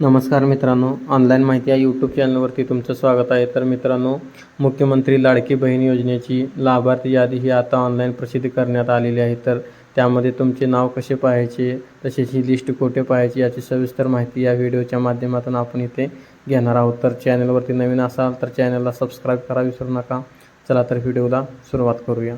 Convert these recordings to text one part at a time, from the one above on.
नमस्कार मित्रांनो ऑनलाईन माहिती या यूट्यूब चॅनलवरती तुमचं स्वागत आहे. तर मित्रांनो मुख्यमंत्री लाडकी बहीण योजनेची लाभार्थी यादी ही आता ऑनलाईन प्रसिद्ध करण्यात आलेली आहे. तर त्यामध्ये तुमचे नाव कसे पाहायचे तसेच ही लिस्ट कुठे पाहायची याची सविस्तर माहिती या व्हिडिओच्या माध्यमातून आपण इथे घेणार आहोत. तर चॅनलवरती नवीन असाल तर चॅनलला सबस्क्राईब करा विसरू नका. चला तर व्हिडिओला सुरुवात करूया.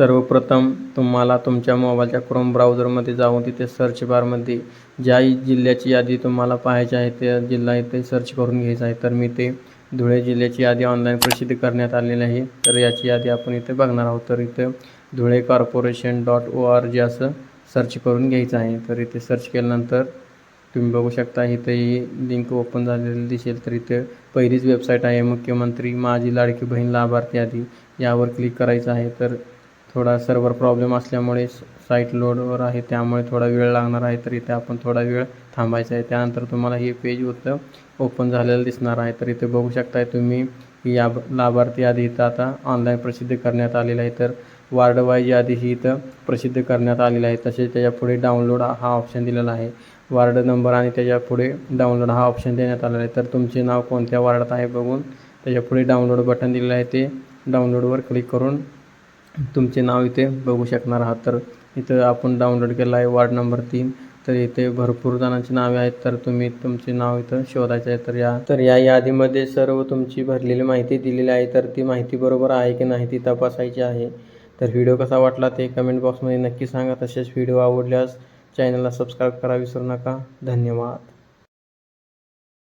सर्वप्रथम तुम्हाला तुमच्या मोबाईलच्या क्रोम ब्राउझरमध्ये जाऊन तिथे सर्च बारमध्ये ज्या जिल्ह्याची यादी तुम्हाला पाहायची आहे त्या जिल्हा इथे सर्च करून घ्यायचा आहे. तर मी ते धुळे जिल्ह्याची यादी ऑनलाईन प्रसिद्ध करण्यात आलेली आहे. तर याची यादी आपण इथे बघणार आहोत. तर इथं Dhule corporation dot O R G असं सर्च करून घ्यायचं आहे. तर इथे सर्च केल्यानंतर तुम्ही बघू शकता इथे ही लिंक ओपन झालेली दिसेल. तर इथे पहिलीच वेबसाईट आहे मुख्यमंत्री माझी लाडकी बहीण लाभार्थी यादी. यावर क्लिक करायचं आहे. तर थोडा सर्व्हर प्रॉब्लेम असल्यामुळे साईट लोडवर आहे त्यामुळे थोडा वेळ लागणार आहे तर इथे आपण थोडा वेळ थांबायचा आहे. त्यानंतर तुम्हाला हे पेज होतं ओपन झालेलं दिसणार आहे. तर इथे बघू शकताय तुम्ही या लाभार्थी यादी इथं आता ऑनलाईन प्रसिद्ध करण्यात आलेलं आहे. तर वार्ड वाईज यादी ही इथं प्रसिद्ध करण्यात आलेली आहे. तसेच त्याच्यापुढे डाउनलोड हा ऑप्शन दिलेला आहे. वार्ड नंबर आणि त्याच्या पुढे डाउनलोड हा ऑप्शन देण्यात आलेला आहे. तर तुमचे नाव कोणत्या वार्डात आहे बघून त्याच्यापुढे डाउनलोड बटन दिलेलं आहे. ते डाउनलोडवर क्लिक करून तुमचे नाव इथे बघू शकणार आहात. तर इथं आपण डाउनलोड केलं आहे वार्ड नंबर तीन. तर इथे भरपूर जणांची नावे आहेत. तर तुम्ही तुमचे नाव इथं शोधायचं आहे. तर या तर या यादीमध्ये सर्व तुमची भरलेली माहिती दिलेली आहे. तर ती माहिती बरोबर आहे की नाही ती तपासायची आहे. तर व्हिडिओ कसा वाटला ते कमेंट बॉक्समध्ये नक्की सांगा. तसेच व्हिडिओ आवडल्यास चॅनलला सबस्क्राईब करा. विसरू नका. धन्यवाद.